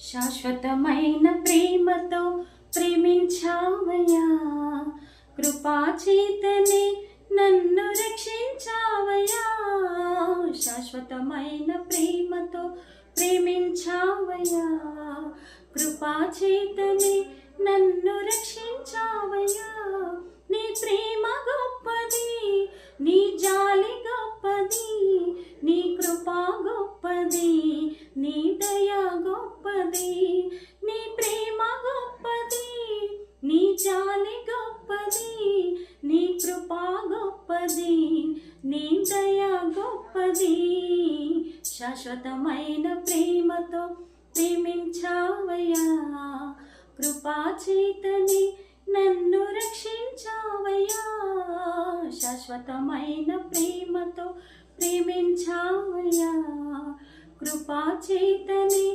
శాశ్వతమైన ప్రేమతో ప్రేమించావయా కృపా చేతనే నన్ను రక్షించావయా శాశ్వతమైన ప్రేమతో ప్రేమించావయా కృపా చేతనే నన్ను రక్షించావయా నీ ప్రేమ గొప్పది నీ జాలి గొప్పది నీ కృపా గొప్పది. గొప్పది నీ ప్రేమ గొప్పది నీ జాలి గొప్పది నీ కృప గొప్పది నీ దయ గొప్పది. శాశ్వతమైన ప్రేమతో ప్రేమించావయ్యా కృపా చేతని నన్ను రక్షించావయ్యా. శాశ్వతమైన ప్రేమతో ప్రేమించావయ్యా కృపా చేతని